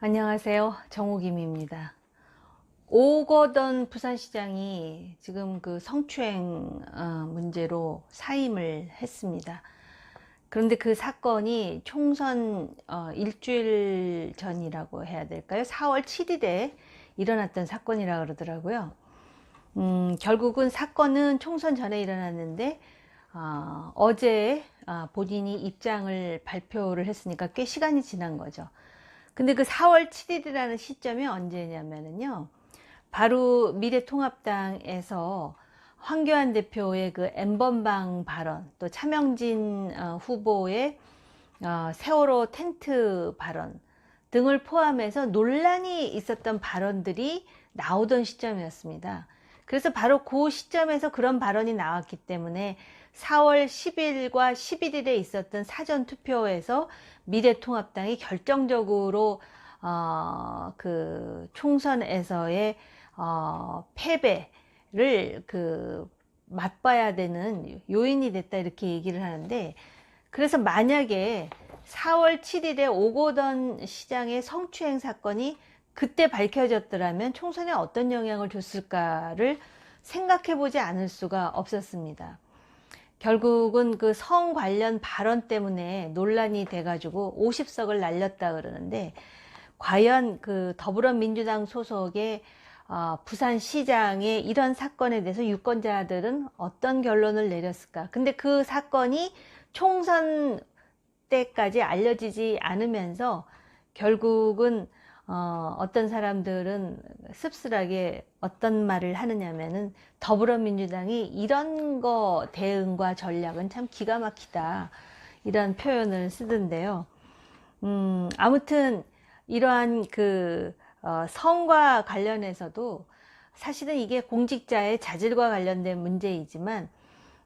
안녕하세요. 정우김입니다. 오거돈 부산시장이 지금 그 성추행 어, 문제로 사임을 했습니다. 그런데 그 사건이 총선 어, 일주일 전이라고 해야 될까요? 4월 7일에 일어났던 사건이라 그러더라고요. 음, 결국은 사건은 총선 전에 일어났는데 어, 어제 아, 본인이 입장을 발표를 했으니까 꽤 시간이 지난 거죠. 근데 그 4월 7일이라는 시점이 언제냐면은요. 바로 미래통합당에서 황교안 대표의 그 엠번방 발언, 또 차명진 어, 후보의 어, 세월호 텐트 발언 등을 포함해서 논란이 있었던 발언들이 나오던 시점이었습니다. 그래서 바로 그 시점에서 그런 발언이 나왔기 때문에 4월 10일과 11일에 있었던 사전 투표에서 미래통합당이 결정적으로 어, 그 총선에서의 어, 패배를 그 맛봐야 되는 요인이 됐다 이렇게 얘기를 하는데 그래서 만약에 4월 7일에 오고던 시장의 성추행 사건이 그때 밝혀졌더라면 총선에 어떤 영향을 줬을까를 생각해 보지 않을 수가 없었습니다. 결국은 그 성 관련 발언 때문에 논란이 돼가지고 50석을 날렸다 그러는데 과연 그 더불어민주당 소속의 어, 부산시장의 이런 사건에 대해서 유권자들은 어떤 결론을 내렸을까? 근데 그 사건이 총선 때까지 알려지지 않으면서 결국은 어, 어떤 사람들은 씁쓸하게 어떤 말을 하느냐면은 더불어민주당이 이런 거 대응과 전략은 참 기가 막히다. 이런 표현을 쓰던데요. 음, 아무튼 이러한 그 어, 성과 관련해서도 사실은 이게 공직자의 자질과 관련된 문제이지만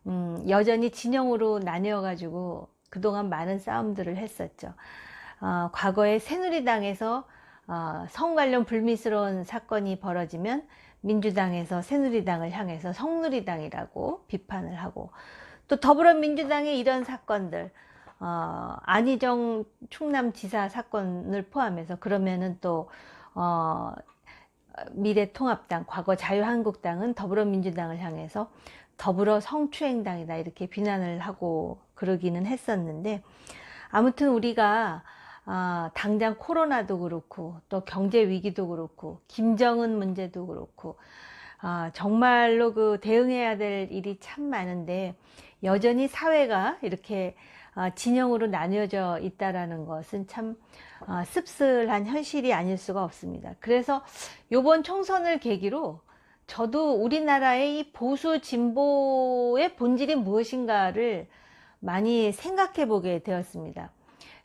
음, 여전히 진영으로 나뉘어 가지고 그동안 많은 싸움들을 했었죠. 어, 과거에 새누리당에서 어, 성 관련 불미스러운 사건이 벌어지면 민주당에서 새누리당을 향해서 성누리당이라고 비판을 하고 또 더불어민주당의 이런 사건들 어, 안희정 충남지사 사건을 포함해서 그러면은 또 어, 미래통합당 과거 자유한국당은 더불어민주당을 향해서 더불어 성추행당이다 이렇게 비난을 하고 그러기는 했었는데 아무튼 우리가 아, 당장 코로나도 그렇고 또 경제 위기도 그렇고 김정은 문제도 그렇고 아, 정말로 그 대응해야 될 일이 참 많은데 여전히 사회가 이렇게 아, 진영으로 나뉘어져 있다라는 것은 참 아, 씁쓸한 현실이 아닐 수가 없습니다. 그래서 이번 총선을 계기로 저도 우리나라의 이 보수 진보의 본질이 무엇인가를 많이 생각해 보게 되었습니다.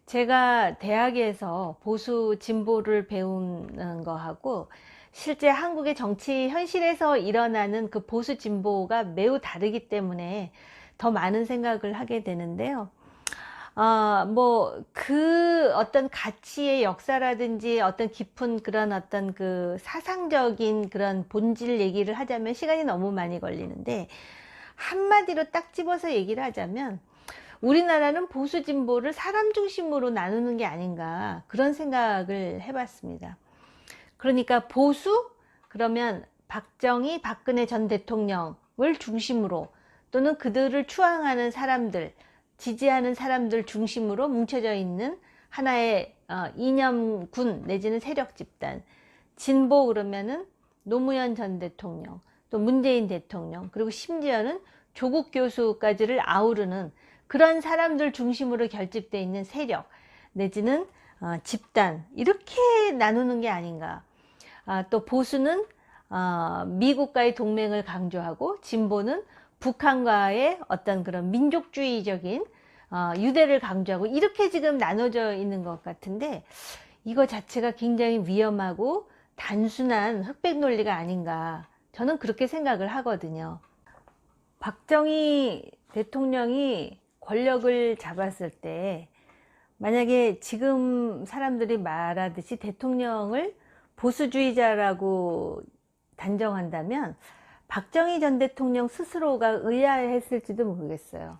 제가 대학에서 보수 진보를 배우는 거하고 실제 한국의 정치 현실에서 일어나는 그 보수 진보가 매우 다르기 때문에 더 많은 생각을 하게 되는데요. 어, 뭐, 그 어떤 가치의 역사라든지 어떤 깊은 그런 어떤 그 사상적인 그런 본질 얘기를 하자면 시간이 너무 많이 걸리는데, 한마디로 딱 집어서 얘기를 하자면, 우리나라는 보수 진보를 사람 중심으로 나누는 게 아닌가 그런 생각을 해봤습니다. 그러니까 보수 그러면 박정희 박근혜 전 대통령을 중심으로 또는 그들을 추앙하는 사람들 지지하는 사람들 중심으로 뭉쳐져 있는 하나의 어, 이념군 내지는 세력 집단 진보 그러면은 노무현 전 대통령 또 문재인 대통령 그리고 심지어는 조국 교수까지를 아우르는 그런 사람들 중심으로 결집되어 있는 세력 내지는 어, 집단 이렇게 나누는 게 아닌가. 아, 또 보수는 어, 미국과의 동맹을 강조하고 진보는 북한과의 어떤 그런 민족주의적인 어, 유대를 강조하고 이렇게 지금 나눠져 있는 것 같은데 이거 자체가 굉장히 위험하고 단순한 흑백 논리가 아닌가 저는 그렇게 생각을 하거든요. 박정희 대통령이 권력을 잡았을 때 만약에 지금 사람들이 말하듯이 대통령을 보수주의자라고 단정한다면 박정희 전 대통령 스스로가 의아했을지도 모르겠어요.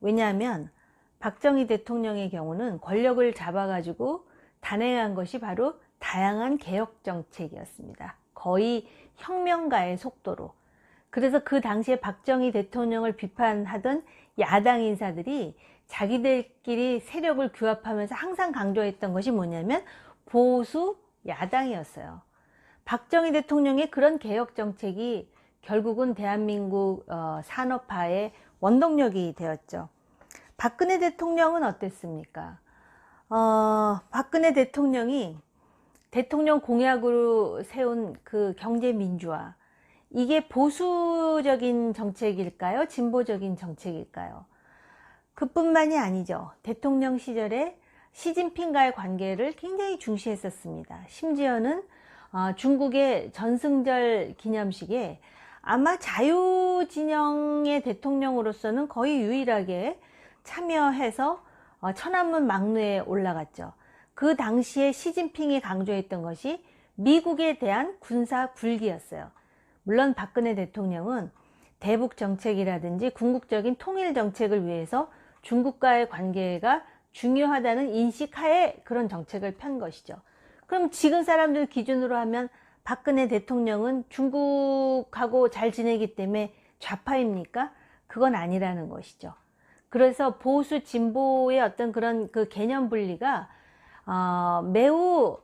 왜냐하면 박정희 대통령의 경우는 권력을 잡아가지고 단행한 것이 바로 다양한 개혁 정책이었습니다. 거의 혁명가의 속도로. 그래서 그 당시에 박정희 대통령을 비판하던 야당 인사들이 자기들끼리 세력을 규합하면서 항상 강조했던 것이 뭐냐면 보수 야당이었어요. 박정희 대통령의 그런 개혁 정책이 결국은 대한민국 어, 산업화의 원동력이 되었죠. 박근혜 대통령은 어땠습니까? 어, 박근혜 대통령이 대통령 공약으로 세운 그 경제 민주화 이게 보수적인 정책일까요? 진보적인 정책일까요? 그뿐만이 아니죠. 대통령 시절에 시진핑과의 관계를 굉장히 중시했었습니다. 심지어는 어, 중국의 전승절 기념식에 아마 자유진영의 대통령으로서는 거의 유일하게 참여해서 어, 천안문 막루에 올라갔죠. 그 당시에 시진핑이 강조했던 것이 미국에 대한 군사 굴기였어요. 물론 박근혜 대통령은 대북 정책이라든지 궁극적인 통일 정책을 위해서 중국과의 관계가 중요하다는 인식하에 그런 정책을 편 것이죠. 그럼 지금 사람들 기준으로 하면 박근혜 대통령은 중국하고 잘 지내기 때문에 좌파입니까? 그건 아니라는 것이죠. 그래서 보수 진보의 어떤 그런 그 개념 분리가 어, 매우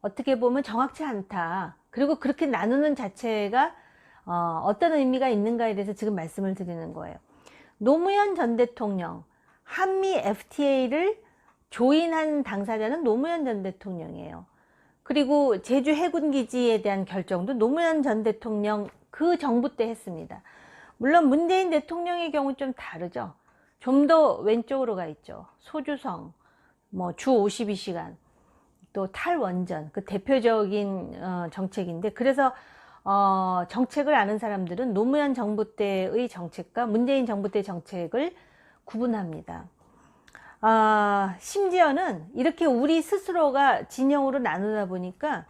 어떻게 보면 정확치 않다. 그리고 그렇게 나누는 자체가 어, 어떤 의미가 있는가에 대해서 지금 말씀을 드리는 거예요. 노무현 전 대통령 한미 FTA를 조인한 당사자는 노무현 전 대통령이에요. 그리고 제주 해군 기지에 대한 결정도 노무현 전 대통령 그 정부 때 했습니다. 물론 문재인 대통령의 경우 좀 다르죠. 좀 더 왼쪽으로 가 있죠. 소주성, 뭐 주 52시간, 또 탈원전 그 대표적인 어, 정책인데 그래서 어, 정책을 아는 사람들은 노무현 정부 때의 정책과 문재인 정부 때 정책을 구분합니다. 아, 심지어는 이렇게 우리 스스로가 진영으로 나누다 보니까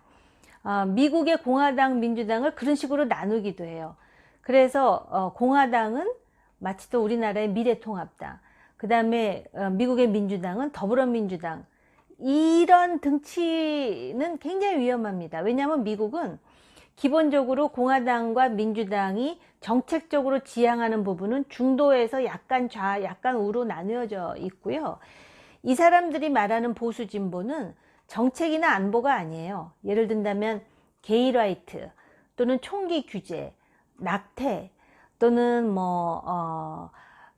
아, 미국의 공화당, 민주당을 그런 식으로 나누기도 해요. 그래서 어, 공화당은 마치 또 우리나라의 미래통합당, 그 다음에 어, 미국의 민주당은 더불어민주당 이런 등치는 굉장히 위험합니다. 왜냐하면 미국은 기본적으로 공화당과 민주당이 정책적으로 지향하는 부분은 중도에서 약간 좌, 약간 우로 나누어져 있고요. 이 사람들이 말하는 보수 진보는 정책이나 안보가 아니에요. 예를 든다면 게이라이트 또는 총기 규제, 낙태 또는 뭐 어,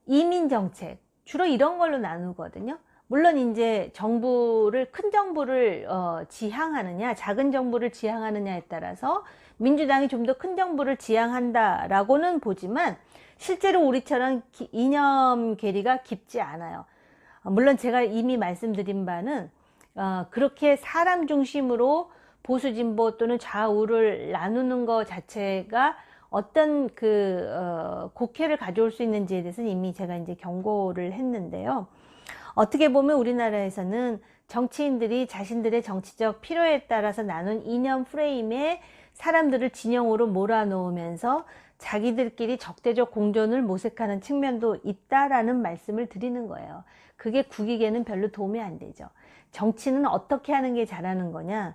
이민 정책 주로 이런 걸로 나누거든요. 물론 이제 정부를 큰 정부를 어, 지향하느냐 작은 정부를 지향하느냐에 따라서 민주당이 좀 더 큰 정부를 지향한다라고는 보지만 실제로 우리처럼 기, 이념 괴리가 깊지 않아요. 어, 물론 제가 이미 말씀드린 바는 어, 그렇게 사람 중심으로 보수 진보 또는 좌우를 나누는 것 자체가 어떤 그 어, 곡해를 가져올 수 있는지에 대해서는 이미 제가 이제 경고를 했는데요. 어떻게 보면 우리나라에서는 정치인들이 자신들의 정치적 필요에 따라서 나눈 이념 프레임에 사람들을 진영으로 몰아놓으면서 자기들끼리 적대적 공존을 모색하는 측면도 있다라는 말씀을 드리는 거예요. 그게 국익에는 별로 도움이 안 되죠. 정치는 어떻게 하는 게 잘하는 거냐?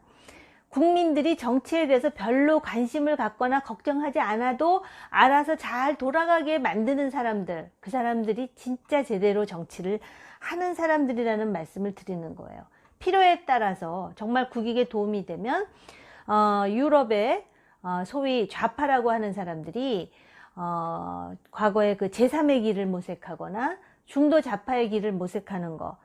국민들이 정치에 대해서 별로 관심을 갖거나 걱정하지 않아도 알아서 잘 돌아가게 만드는 사람들, 그 사람들이 진짜 제대로 정치를 하는 사람들이라는 말씀을 드리는 거예요. 필요에 따라서 정말 국익에 도움이 되면 어, 유럽의 어, 소위 좌파라고 하는 사람들이 어, 과거에 그 제3의 길을 모색하거나 중도 좌파의 길을 모색하는 거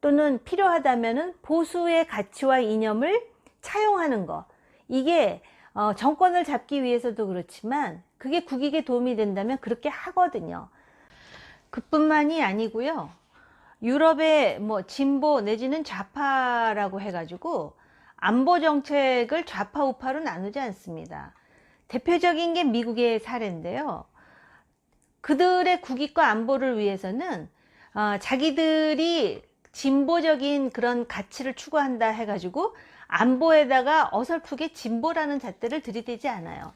또는 필요하다면은 보수의 가치와 이념을 차용하는 거 이게 어, 정권을 잡기 위해서도 그렇지만 그게 국익에 도움이 된다면 그렇게 하거든요. 그뿐만이 아니고요. 유럽의 뭐 진보 내지는 좌파라고 해가지고 안보 정책을 좌파 우파로 나누지 않습니다. 대표적인 게 미국의 사례인데요. 그들의 국익과 안보를 위해서는 어, 자기들이 진보적인 그런 가치를 추구한다 해가지고 안보에다가 어설프게 진보라는 잣대를 들이대지 않아요.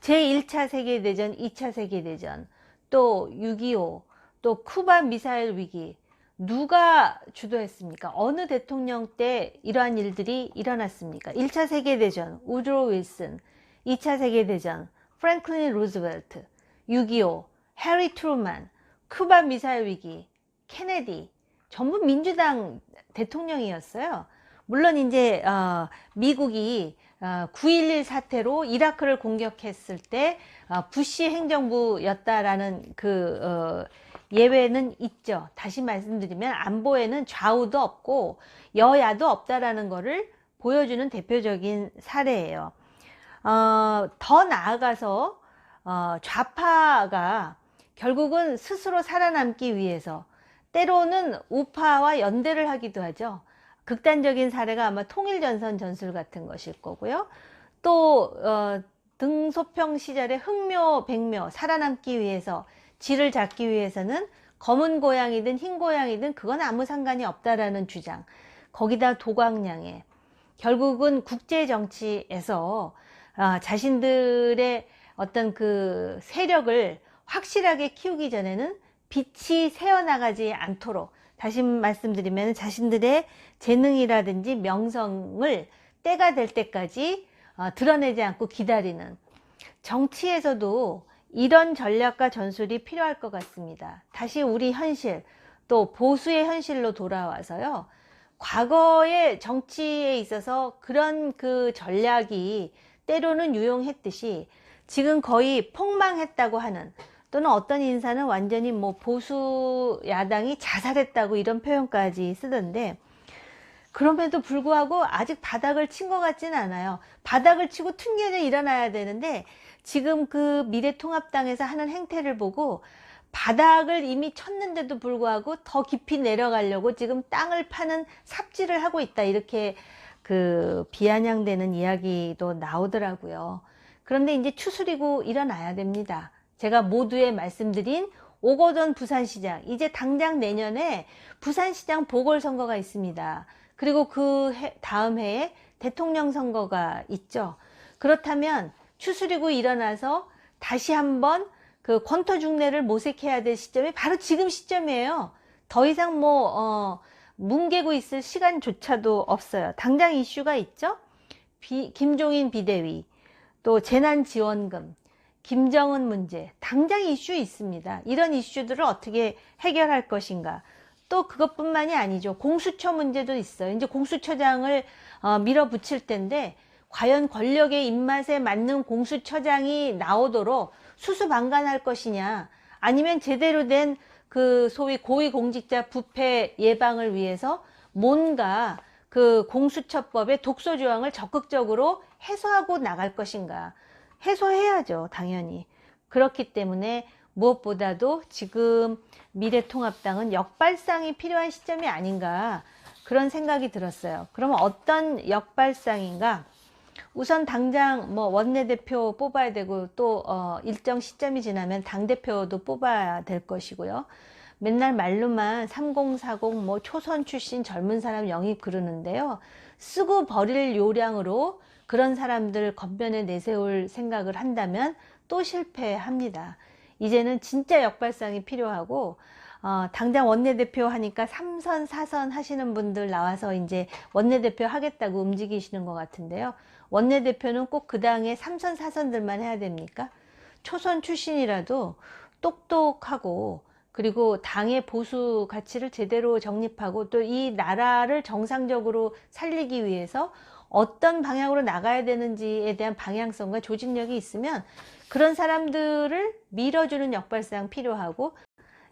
제1차 세계대전, 2차 세계대전, 또 6.25, 또 쿠바 미사일 위기, 누가 주도했습니까? 어느 대통령 때 이러한 일들이 일어났습니까? 1차 세계대전, 우드로 윌슨, 2차 세계대전, 프랭클린 루즈벨트, 6.25, 해리 트루만, 쿠바 미사일 위기, 케네디, 전부 민주당 대통령이었어요. 물론 이제 어, 미국이 어, 9.11 사태로 이라크를 공격했을 때 어, 부시 행정부였다라는 그 어, 예외는 있죠. 다시 말씀드리면 안보에는 좌우도 없고 여야도 없다라는 것을 보여주는 대표적인 사례예요. 어, 더 나아가서 어, 좌파가 결국은 스스로 살아남기 위해서 때로는 우파와 연대를 하기도 하죠. 극단적인 사례가 아마 통일전선 전술 같은 것일 거고요. 또 어, 등소평 시절에 흑묘, 백묘 살아남기 위해서 질을 잡기 위해서는 검은 고양이든 흰 고양이든 그건 아무 상관이 없다라는 주장. 거기다 도광량에 결국은 국제 정치에서 아, 자신들의 어떤 그 세력을 확실하게 키우기 전에는 빛이 새어나가지 않도록 다시 말씀드리면 자신들의 재능이라든지 명성을 때가 될 때까지 어, 드러내지 않고 기다리는 정치에서도 이런 전략과 전술이 필요할 것 같습니다. 다시 우리 현실 또 보수의 현실로 돌아와서요. 과거의 정치에 있어서 그런 그 전략이 때로는 유용했듯이 지금 거의 폭망했다고 하는 또는 어떤 인사는 완전히 뭐 보수 야당이 자살했다고 이런 표현까지 쓰던데 그럼에도 불구하고 아직 바닥을 친 것 같지는 않아요. 바닥을 치고 튕겨져 일어나야 되는데 지금 그 미래통합당에서 하는 행태를 보고 바닥을 이미 쳤는데도 불구하고 더 깊이 내려가려고 지금 땅을 파는 삽질을 하고 있다. 이렇게 그 비아냥되는 이야기도 나오더라고요. 그런데 이제 추스리고 일어나야 됩니다. 제가 모두에 말씀드린 오거돈 부산시장 이제 당장 내년에 부산시장 보궐선거가 있습니다. 그리고 그 해, 다음 해에 대통령 선거가 있죠. 그렇다면 추스리고 일어나서 다시 한번 그 권토 중례를 모색해야 될 시점이 바로 지금 시점이에요. 더 이상 뭐 어, 뭉개고 있을 시간조차도 없어요. 당장 이슈가 있죠. 비, 김종인 비대위, 또 재난지원금, 김정은 문제, 당장 이슈 있습니다. 이런 이슈들을 어떻게 해결할 것인가. 또 그것뿐만이 아니죠. 공수처 문제도 있어요. 이제 공수처장을 어, 밀어붙일 텐데 과연 권력의 입맛에 맞는 공수처장이 나오도록 수수방관할 것이냐 아니면 제대로 된 그 소위 고위공직자 부패 예방을 위해서 뭔가 그 공수처법의 독소 조항을 적극적으로 해소하고 나갈 것인가. 해소해야죠 당연히. 그렇기 때문에 무엇보다도 지금 미래통합당은 역발상이 필요한 시점이 아닌가 그런 생각이 들었어요. 그러면 어떤 역발상인가 우선 당장 뭐 원내대표 뽑아야 되고 또 어, 일정 시점이 지나면 당대표도 뽑아야 될 것이고요. 맨날 말로만 3040 뭐 초선 출신 젊은 사람 영입 그러는데요. 쓰고 버릴 요량으로 그런 사람들 겉면에 내세울 생각을 한다면 또 실패합니다. 이제는 진짜 역발상이 필요하고 어, 당장 원내대표 하니까 3선, 4선 하시는 분들 나와서 이제 원내대표 하겠다고 움직이시는 것 같은데요. 원내대표는 꼭 그 당의 3선, 4선들만 해야 됩니까? 초선 출신이라도 똑똑하고 그리고 당의 보수 가치를 제대로 정립하고 또 이 나라를 정상적으로 살리기 위해서 어떤 방향으로 나가야 되는지에 대한 방향성과 조직력이 있으면 그런 사람들을 밀어주는 역발상 필요하고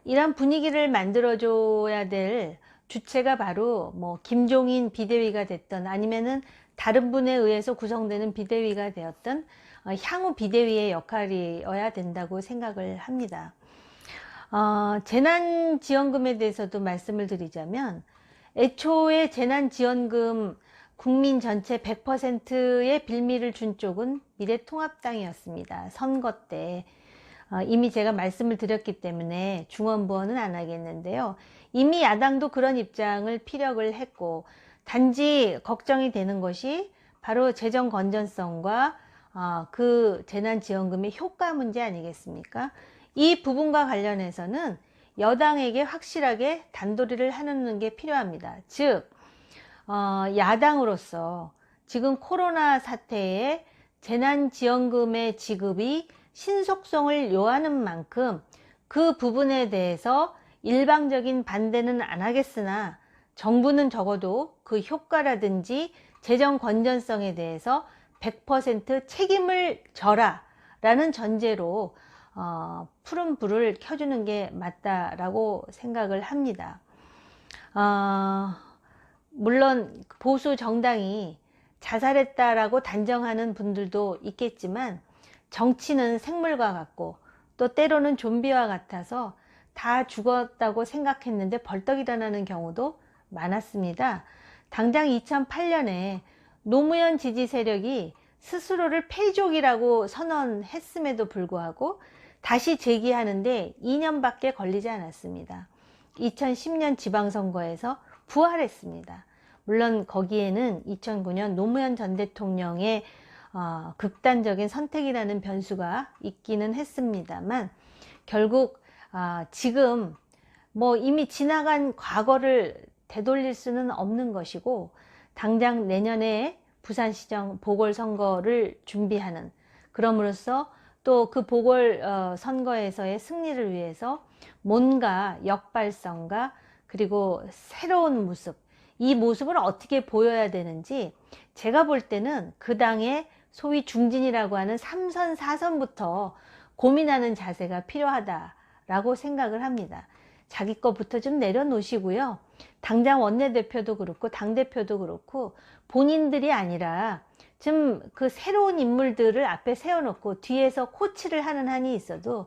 이런 분위기를 만들어줘야 될 주체가 바로 뭐 김종인 비대위가 됐던 아니면은 다른 분에 의해서 구성되는 비대위가 되었던 어, 향후 비대위의 역할이어야 된다고 생각을 합니다. 어, 재난지원금에 대해서도 말씀을 드리자면 애초에 재난지원금 국민 전체 100%의 빌미를 준 쪽은 미래통합당이었습니다. 선거 때 어, 이미 제가 말씀을 드렸기 때문에 중원부원은 안 하겠는데요. 이미 야당도 그런 입장을 피력을 했고 단지 걱정이 되는 것이 바로 재정 건전성과 어, 그 재난지원금의 효과 문제 아니겠습니까? 이 부분과 관련해서는 여당에게 확실하게 단도리를 하는 게 필요합니다. 즉, 어, 야당으로서 지금 코로나 사태에 재난지원금의 지급이 신속성을 요하는 만큼 그 부분에 대해서 일방적인 반대는 안 하겠으나 정부는 적어도 그 효과라든지 재정 건전성에 대해서 100% 책임을 져라 라는 전제로 어, 푸른 불을 켜주는 게 맞다라고 생각을 합니다. 어, 물론 보수 정당이 자살했다라고 단정하는 분들도 있겠지만 정치는 생물과 같고 또 때로는 좀비와 같아서 다 죽었다고 생각했는데 벌떡 일어나는 경우도 많았습니다. 당장 2008년에 노무현 지지 세력이 스스로를 패족이라고 선언했음에도 불구하고 다시 재기하는데 2년밖에 걸리지 않았습니다. 2010년 지방선거에서 부활했습니다. 물론 거기에는 2009년 노무현 전 대통령의 어, 극단적인 선택이라는 변수가 있기는 했습니다만 결국 아, 지금 뭐 이미 지나간 과거를 되돌릴 수는 없는 것이고 당장 내년에 부산시정 보궐선거를 준비하는 그럼으로써 또 그 보궐 어, 선거에서의 승리를 위해서 뭔가 역발성과 그리고 새로운 모습 이 모습을 어떻게 보여야 되는지 제가 볼 때는 그 당의 소위 중진이라고 하는 3선 4선부터 고민하는 자세가 필요하다라고 생각을 합니다. 자기 거부터 좀 내려놓으시고요. 당장 원내대표도 그렇고 당대표도 그렇고 본인들이 아니라 좀그 새로운 인물들을 앞에 세워놓고 뒤에서 코치를 하는 한이 있어도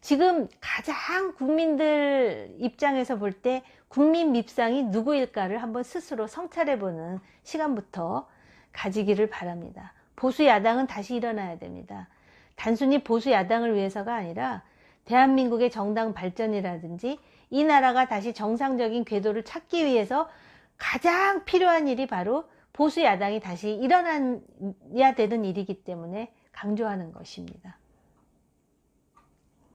지금 가장 국민들 입장에서 볼 때 국민 밉상이 누구일까를 한번 스스로 성찰해보는 시간부터 가지기를 바랍니다. 보수 야당은 다시 일어나야 됩니다. 단순히 보수 야당을 위해서가 아니라 대한민국의 정당 발전이라든지 이 나라가 다시 정상적인 궤도를 찾기 위해서 가장 필요한 일이 바로 보수 야당이 다시 일어나야 되는 일이기 때문에 강조하는 것입니다.